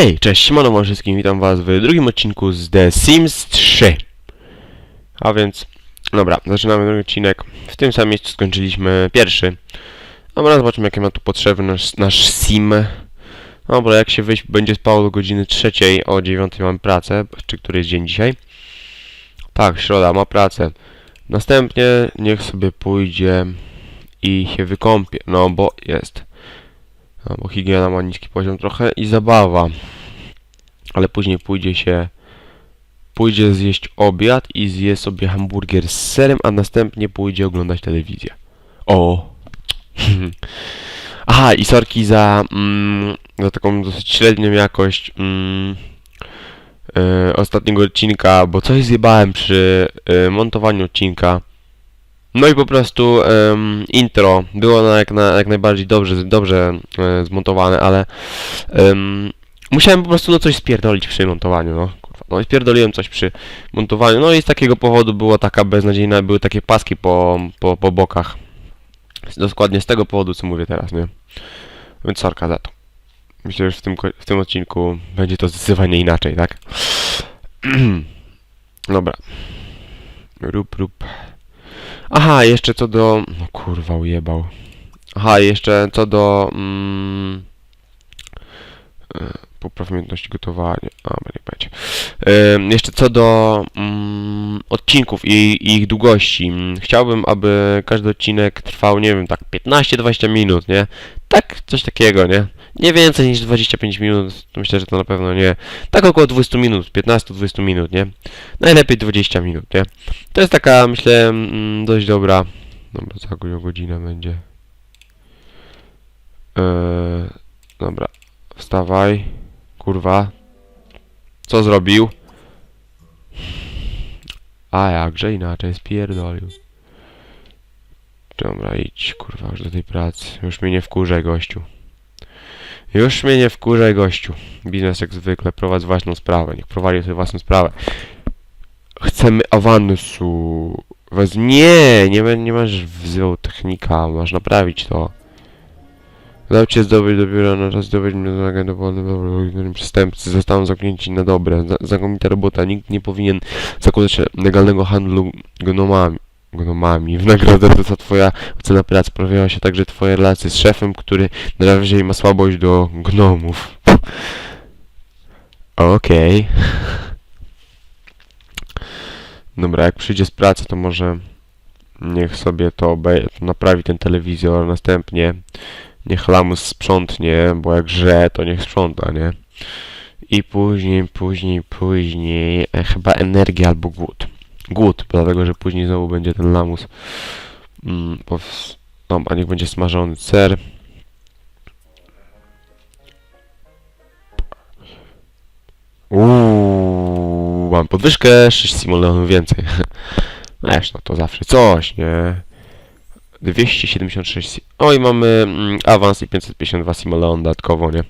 Hej, cześć, siemano wszystkim, witam was w drugim odcinku z The Sims 3. A więc, dobra, zaczynamy drugi odcinek. W tym samym miejscu skończyliśmy pierwszy. Dobra, zobaczymy jakie ma tu potrzeby nasz, nasz sim. Dobra, jak się wyjść będzie spało do godziny trzeciej, o 9 mam pracę, czy który jest dzień dzisiaj? Tak, środa, ma pracę. Następnie niech sobie pójdzie i się wykąpie, no bo jest. No, bo higiena ma niski poziom trochę i zabawa. Ale później pójdzie się. Pójdzie zjeść obiad i zje sobie hamburger z serem, a następnie pójdzie oglądać telewizję. O! Aha, i sorki za, mm, za taką dosyć średnią jakość mm, e, ostatniego odcinka, bo coś zjebałem przy e, montowaniu odcinka. No i po prostu em, intro było na jak, na jak najbardziej dobrze, dobrze e, zmontowane, ale em, musiałem po prostu no coś spierdolić przy montowaniu, no. Kurwa, no i spierdoliłem coś przy montowaniu, no i z takiego powodu była taka beznadziejna, były takie paski po, po, po bokach. Dokładnie z tego powodu, co mówię teraz, nie? Więc sorka za to. Myślę, że w tym, w tym odcinku będzie to zdecydowanie inaczej, tak? Dobra. Rup, rup. Aha, jeszcze co do... No kurwa, ujebał. Aha, jeszcze co do... Mm, e, popraw umiejętności gotowania. A, nie będzie. Jeszcze co do mm, odcinków i, i ich długości. Chciałbym, aby każdy odcinek trwał, nie wiem, tak 15-20 minut, nie? Tak, coś takiego, nie? Nie więcej niż 25 minut, myślę, że to na pewno nie. Tak około 20 minut, 15-20 minut, nie? Najlepiej 20 minut, nie? To jest taka, myślę, mm, dość dobra. Dobra, za go- godzinę będzie. Eee, dobra, wstawaj. Kurwa. Co zrobił? A jakże inaczej spierdolił. Dobra, idź, kurwa, już do tej pracy. Już mnie nie wkurzaj, gościu. Już mnie nie wkurzaj, gościu. Biznes jak zwykle, prowadź własną sprawę. Niech prowadzi sobie własną sprawę. Chcemy awansu. Wez... Nie, nie, nie masz wzywał technika, masz naprawić to. Dał cię zdobyć do biura na czas zdobyć mnie do agendy wolny przestępcy zostaną zamknięci na dobre. Znakomita robota, nikt nie powinien zakładać legalnego handlu gnomami. Gnomami. W nagrodę za twoja ocena pracy pojawiała się także twoje relacje z szefem, który na razie ma słabość do gnomów. Okej. Dobra, jak przyjdzie z pracy, to może niech sobie to naprawi ten telewizor, następnie niech lamus sprzątnie, bo jak grze, to niech sprząta, nie? I później, później, później, e, chyba energia albo głód. Głód, dlatego że później znowu będzie ten lamus. Mm, pows- Dobra, niech będzie smażony ser. Uuu, mam podwyżkę 6 simoleonów więcej. Wiesz, no to zawsze coś, nie? 276 si- Oj, mamy mm, awans i 552 simoleon dodatkowo, nie?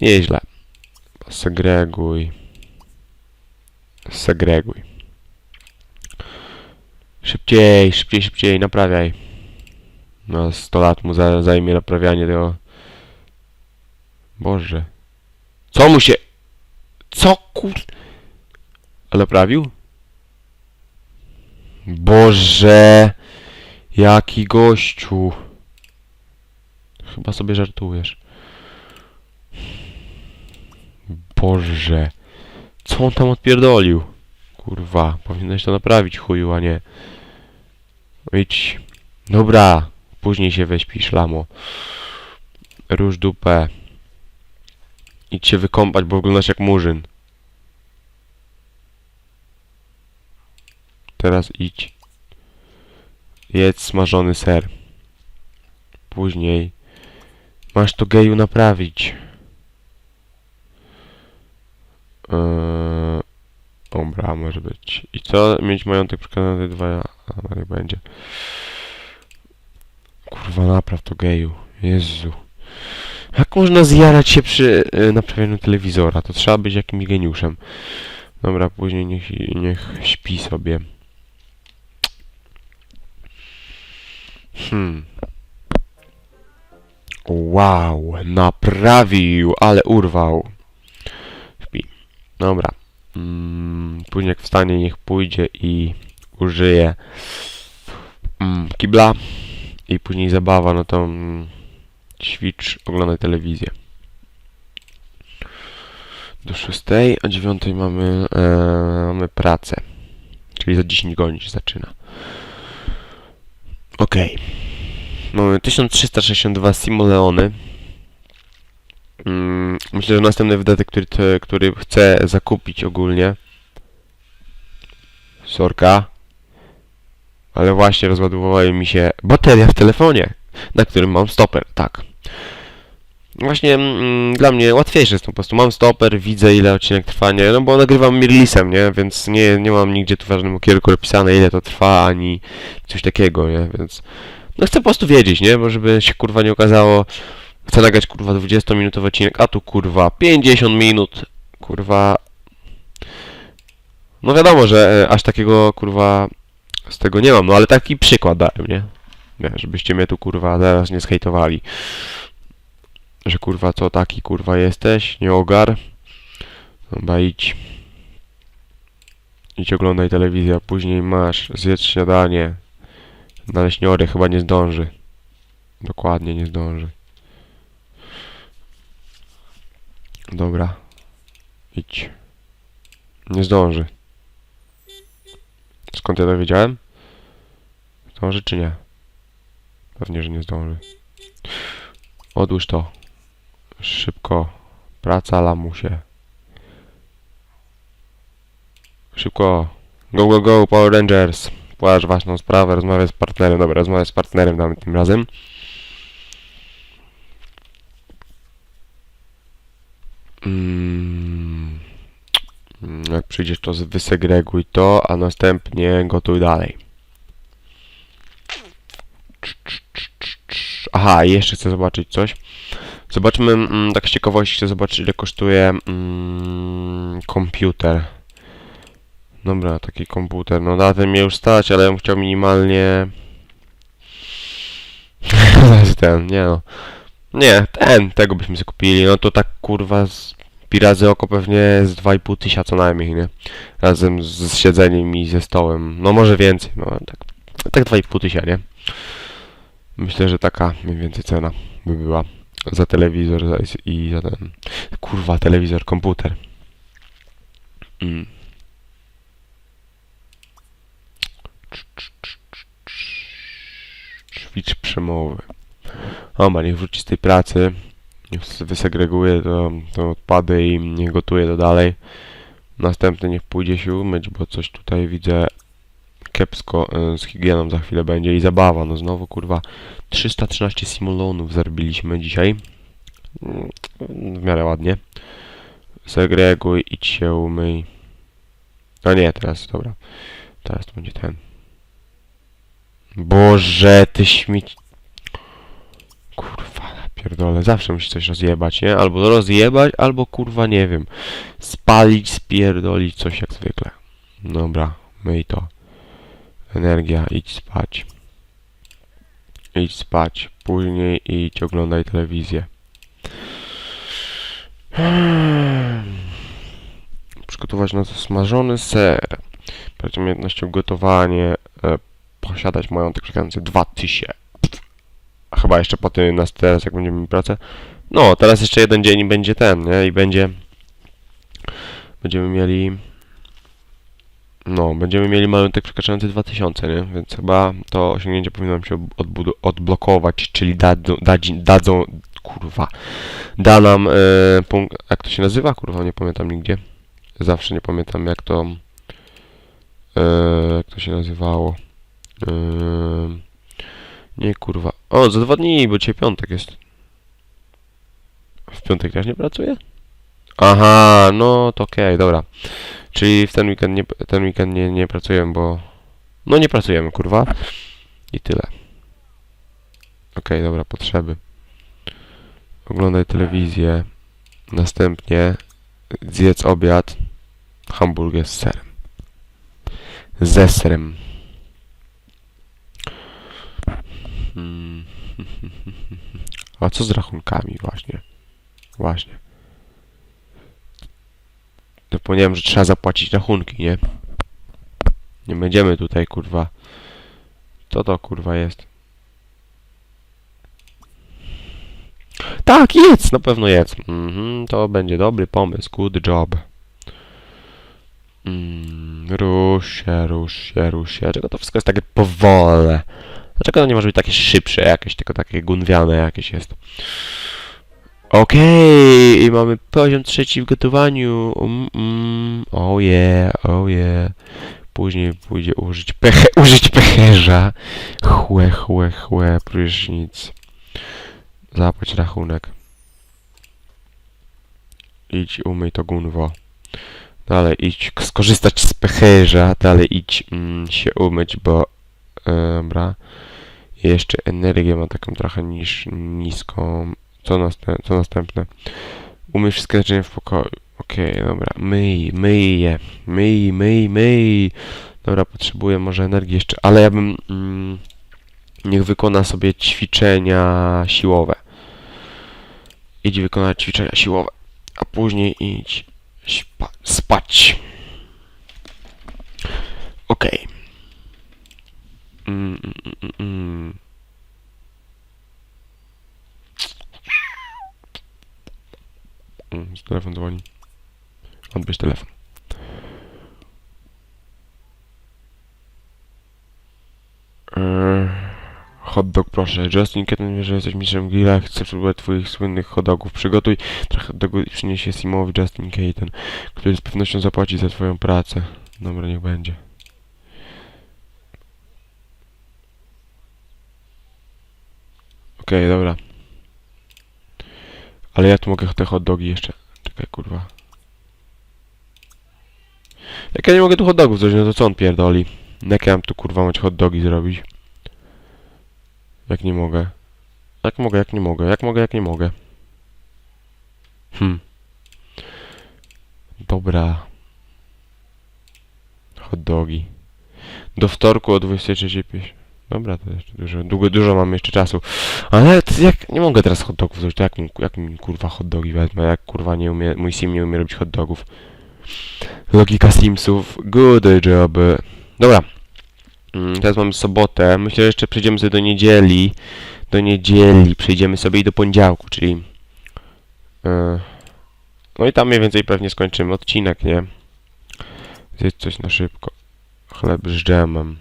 Nieźle. Segreguj. Segreguj. Szybciej, szybciej, szybciej, naprawiaj. No, 100 lat mu za, zajmie naprawianie tego. Boże. Co mu się... Co kur... Ale naprawił? Boże... Jaki gościu. Chyba sobie żartujesz. Boże. Co on tam odpierdolił? Kurwa, powinieneś to naprawić, chuju, a nie. Idź. Dobra, później się weźpisz, lamo. Róż dupę. Idź się wykąpać, bo wyglądasz jak murzyn. Teraz idź. Jedz smażony ser. Później masz to geju naprawić. Eee, dobra, może być. I co? Mieć majątek przekonany dwa... A, niech będzie. Kurwa, napraw to geju. Jezu. Jak można zjarać się przy y, telewizora? To trzeba być jakimś geniuszem. Dobra, później niech, niech śpi sobie. Hmm. Wow, naprawił, ale urwał. Dobra. Mm, później jak wstanie, niech pójdzie i użyje mm, kibla i później zabawa, no to mm, ćwicz, oglądaj telewizję. Do 6, a 9 mamy, e, mamy pracę. Czyli za 10 godzin się zaczyna. Okej. Mamy 1362 simoleony. Mm, myślę, że następny wydatek, który, który chcę zakupić ogólnie. Sorka. Ale właśnie rozładowała mi się bateria w telefonie, na którym mam stoper, tak. Właśnie mm, dla mnie łatwiejsze jest to po prostu. Mam stoper, widzę ile odcinek trwa, nie? No bo nagrywam mirlisem, nie? Więc nie, nie mam nigdzie tu w ważnym okierku napisane ile to trwa, ani coś takiego, nie? Więc no chcę po prostu wiedzieć, nie? Bo żeby się kurwa nie okazało, chcę nagrać kurwa 20-minutowy odcinek, a tu kurwa 50 minut, kurwa. No wiadomo, że e, aż takiego kurwa z tego nie mam, no ale taki przykład dałem, nie? Nie, żebyście mnie tu kurwa zaraz nie zhejtowali. Że kurwa co taki kurwa jesteś, nie ogar. Dobra, idź. Idź oglądaj telewizję, a później masz, zjedz śniadanie. Naleśniory chyba nie zdąży. Dokładnie nie zdąży. Dobra. Idź. Nie zdąży. Skąd ja to wiedziałem? Zdąży czy nie? Pewnie, że nie zdąży. Odłóż to. Szybko. Praca lamusie. Szybko. Go, go, go, Power Rangers. Płaż ważną sprawę, rozmawiaj z partnerem. Dobra, rozmawiaj z partnerem damy tym razem. Mm. Jak przyjdziesz, to wysegreguj to, a następnie gotuj dalej. Aha, jeszcze chcę zobaczyć coś. Zobaczmy, mm, tak z ciekawości chcę zobaczyć, ile kosztuje mm, komputer. Dobra, taki komputer. No na tym mnie już stać, ale ja bym chciał minimalnie... ten, nie no. Nie, ten, tego byśmy sobie kupili. No to tak kurwa z pirazy oko pewnie z 2,5 tysiąca co najmniej, nie? Razem z, siedzeniem i ze stołem. No może więcej, no tak, tak 2,5 tysiąca, nie? Myślę, że taka mniej więcej cena by była za telewizor za, i za ten... Kurwa, telewizor, komputer. Mm. Ćwicz przemowy. Dobra, niech wróci z tej pracy. Niech wysegreguje to, to odpady i niech gotuje to dalej. Następny niech pójdzie się umyć, bo coś tutaj widzę kiepsko e, z higieną za chwilę będzie i zabawa. No znowu kurwa 313 simulonów zarobiliśmy dzisiaj. Mm, W miarę ładnie. Segreguj, idź się umyj. A nie, teraz, dobra. Teraz to będzie ten. Boże, ty śmieć... Pierdolę, zawsze musi coś rozjebać, nie? Albo rozjebać, albo kurwa, nie wiem. Spalić, spierdolić, coś jak zwykle. Dobra, myj to. Energia, idź spać. Idź spać. Później idź oglądaj telewizję. Przygotować na to smażony ser. Prawie umiejętnością gotowanie. E, posiadać majątek przekraczający 2000. Chyba jeszcze po tym nas teraz jak będziemy mieli pracę. No, teraz jeszcze jeden dzień i będzie ten, nie? I będzie... Będziemy mieli... No, będziemy mieli majątek przekraczający 2000, nie? Więc chyba to osiągnięcie powinno nam się odblokować, czyli dadzą, dadzą, kurwa, da nam e, punkt, jak to się nazywa? Kurwa, nie pamiętam nigdzie. Zawsze nie pamiętam jak to, e, jak to się nazywało. E, nie, kurwa. O, za dwa dni, bo dzisiaj piątek jest. W piątek też nie pracuję? Aha, no to okej, dobra. Czyli w ten weekend nie, ten weekend nie, nie pracujemy, bo... No nie pracujemy, kurwa. I tyle. Okej, dobra, potrzeby. Oglądaj telewizję. Następnie zjedz obiad. Hamburger z serem. Ze serem. Hmm. A co z rachunkami właśnie? Właśnie. Zapomniałem, że trzeba zapłacić rachunki, nie? Nie będziemy tutaj, kurwa. Co to, kurwa, jest? Tak, jedz! Na pewno jedz. Mhm, to będzie dobry pomysł. Good job. Mm, rusz się, rusz się, rusz się. Dlaczego to wszystko jest takie powolne? Dlaczego to nie może być takie szybsze jakieś, tylko takie gunwiane jakieś jest? Okej, i mamy poziom trzeci w gotowaniu. Mm, mm. Oh yeah, oh yeah. Później pójdzie użyć peche, użyć pecherza. Chłe, chłe, chłe, prysznic. Zapłać rachunek. Idź, umyj to gunwo. Dalej idź skorzystać z pecherza. Dalej idź mm, się umyć, bo... E, dobra. Jeszcze energię ma taką trochę niż, niską. Co, następ, co następne? Umyj wszystkie naczynia w pokoju. Okej, dobra. Myj, myj je. Myj, myj, myj. Dobra, potrzebuję może energii jeszcze, ale ja bym... Mm, niech wykona sobie ćwiczenia siłowe. Idź wykonać ćwiczenia siłowe, a później idź śpa- spać. Okej. Mm, mm, mm, mm. Mm, telefon dzwoni. Odbierz telefon. Eee, hot dog proszę. Justin Ketten wie, że jesteś mistrzem grilla. Chcę spróbować twoich słynnych hot dogów. Przygotuj trochę hot dogów i przynieś je Simowi Justin Keaton, który z pewnością zapłaci za twoją pracę. Dobra, niech będzie. Okej, dobra. Ale ja tu mogę te hot dogi jeszcze. Czekaj, kurwa. Jak ja nie mogę tu hot dogów zrobić, no to co on pierdoli? Jak ja mam tu kurwa mać hot dogi zrobić? Jak nie mogę? Jak mogę, jak nie mogę? Jak mogę, jak nie mogę? Hmm. Dobra. Hot dogi. Do wtorku o 23.05. Dobra, to jeszcze dużo, długo, dużo mam jeszcze czasu. Ale jak, nie mogę teraz hot dogów zrobić, jak, jak mi kurwa hot dogi wezmę, jak kurwa nie umie, mój sim nie umie robić hot dogów. Logika Simsów, good job. Dobra. Mm, Teraz mamy sobotę. Myślę, że jeszcze przejdziemy sobie do niedzieli. Do niedzieli przejdziemy sobie i do poniedziałku, czyli... e, No i tam mniej więcej pewnie skończymy odcinek, nie? Zjedz coś na szybko. Chleb z dżemem.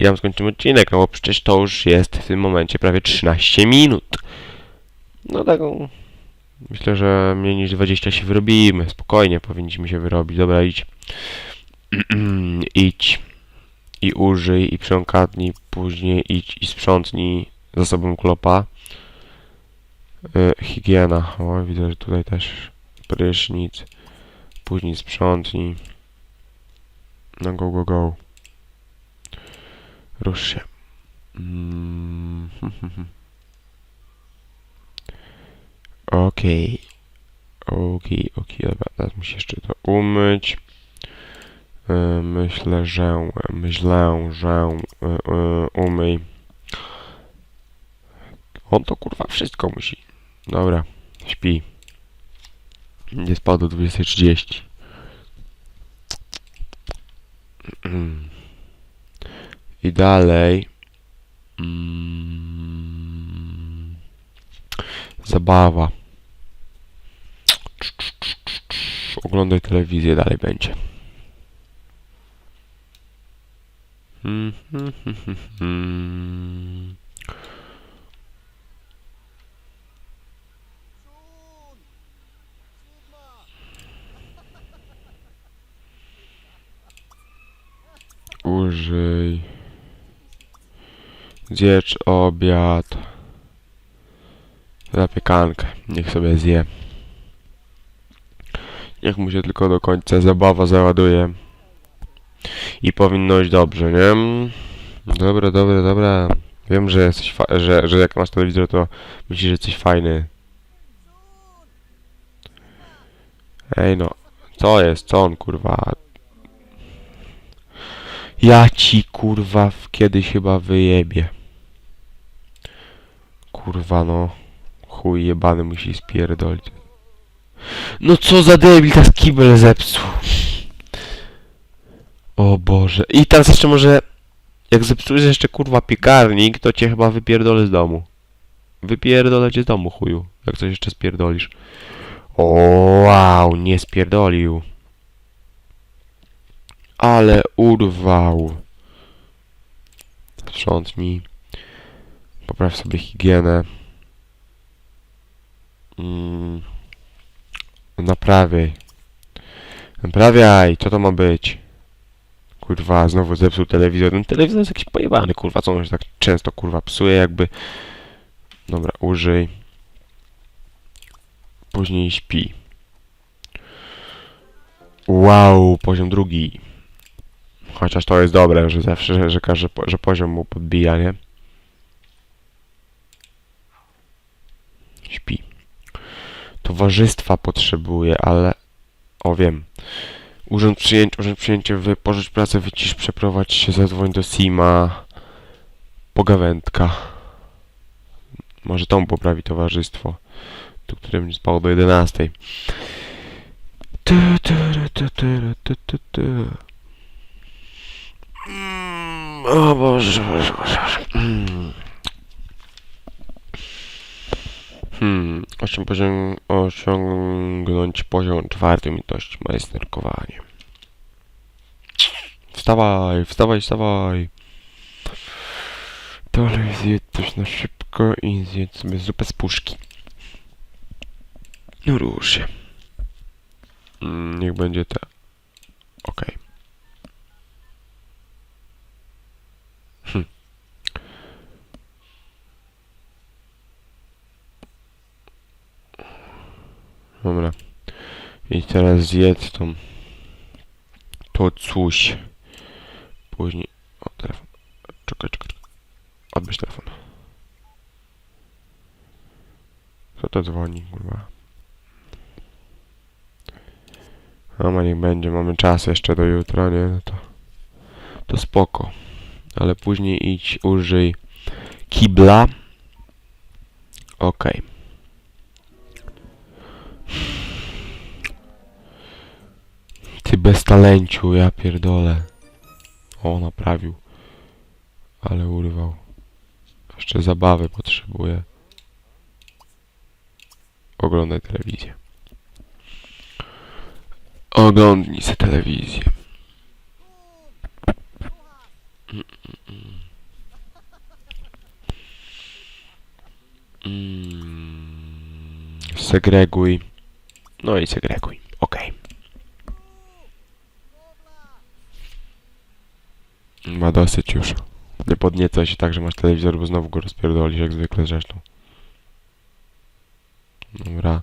I tam skończymy odcinek, no bo przecież to już jest w tym momencie prawie 13 minut. No tak... o, Myślę, że mniej niż 20 się wyrobimy. Spokojnie powinniśmy się wyrobić. Dobra, idź. idź. I użyj, i przemkadnij. Później idź i sprzątnij za sobą klopa. Y, higiena. O, widzę, że tutaj też prysznic. Później sprzątnij. No go, go, go. Rusz się. Mm. Okej. Okej, okej, dobra, teraz muszę jeszcze to umyć. E, Myślę, że, myślę, że e, e, umyj. On to kurwa wszystko musi. Dobra, śpi. Nie spał do 20.30. I dalej. Mm. Zabawa. Oglądaj telewizję, dalej będzie. Mm, mm. Użyj. Zjedz obiad. Zapiekankę. Niech sobie zje. Niech mu się tylko do końca zabawa załaduje. I powinno iść dobrze, nie? Dobra, dobra, dobra. Wiem, że jesteś że, że jak masz telewizor, to myślisz, że jesteś fajny. Ej no, co jest? Co on kurwa? Ja ci kurwa kiedyś chyba wyjebie. Kurwa no. Chuj jebany musi spierdolić. No co za debil, ta kibel zepsuł. O Boże. I teraz jeszcze może... Jak zepsujesz jeszcze kurwa piekarnik, to cię chyba wypierdolę z domu. Wypierdolę cię z domu, chuju. Jak coś jeszcze spierdolisz. O, wow, nie spierdolił. Ale urwał. Sprzątnij. Popraw sobie higienę. Mm. Naprawiaj. Naprawiaj, co to ma być? Kurwa, znowu zepsuł telewizor. Ten telewizor jest jakiś pojebany, kurwa, co on się tak często, kurwa, psuje, jakby... Dobra, użyj. Później śpi. Wow, poziom drugi. Chociaż to jest dobre, że zawsze, że, że, że poziom mu podbija, nie? Śpi. Towarzystwa potrzebuje, ale... O, wiem. Urząd przyjęcia, urząd przyjęcia, wypożyć pracę, wycisz, przeprowadź się, zadzwoń do Sima. Pogawędka. Może tą poprawi towarzystwo. Tu, które będzie spało do 11. Tu, tu, tu, tu, tu, tu, tu. Mm, O Boże, Boże, Boże. Boże. Mm. Hmm, poziom, osiągnąć poziom czwarty umiejętności majsterkowanie. Wstawaj, wstawaj, wstawaj. Dalej zjedz coś na szybko i zjedz sobie zupę z puszki. No rusz się. Mm, niech będzie te. Okej. Hm. Dobra. I teraz zjedz tą... To coś. Później... O, telefon. Czekaj, czekaj. Odbierz telefon. Kto to dzwoni, kurwa? Mama niech będzie, mamy czas jeszcze do jutra, nie? No to... To spoko. Ale później idź, użyj kibla. Okej. Ty bez talenciu, ja pierdolę. O, naprawił. Ale urwał. Jeszcze zabawy potrzebuje. Oglądaj telewizję. Oglądnij se telewizję. Mm, Segreguj. No i segreguj. Okej. Ma dosyć już. Nie podniecaj się tak, że masz telewizor, bo znowu go rozpierdolisz, jak zwykle zresztą. Dobra.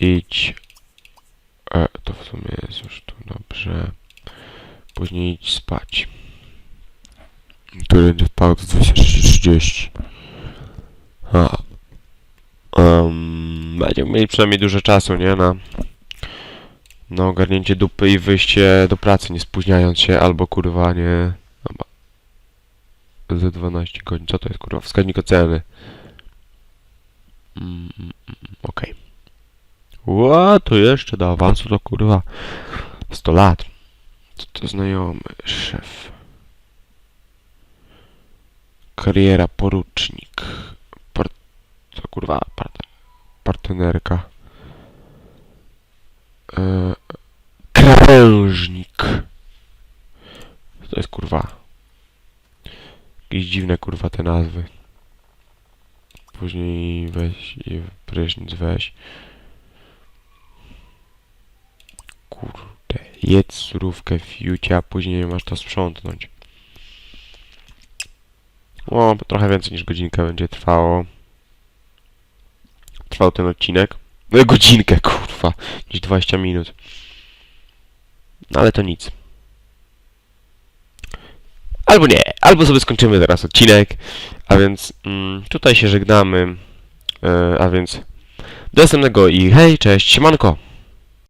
Idź. E, to w sumie jest już tu dobrze. Później idź spać. Tu będzie spał do 23.30. A. Um, będziemy mieli przynajmniej dużo czasu, nie? Na, na ogarnięcie dupy i wyjście do pracy, nie spóźniając się, albo kurwa nie... Dobra. Ze 12 godzin. Co to jest kurwa? Wskaźnik oceny. Mm, mm, mm, Okej. Ła, to jeszcze do awansu to kurwa 100 lat. Co to znajomy, szef. Kariera porucznik. Par co kurwa? Part partnerka. E krawężnik. Co to jest kurwa? Jakieś dziwne kurwa te nazwy. Później weź i prysznic weź. Kurde, jedz surówkę fiucia, później masz to sprzątnąć. O, trochę więcej niż godzinkę będzie trwało. Trwał ten odcinek. No godzinkę, kurwa. Gdzieś 20 minut. No ale to nic. Albo nie, albo sobie skończymy teraz odcinek. A więc mm, tutaj się żegnamy. E, a więc do następnego i hej, cześć, siemanko.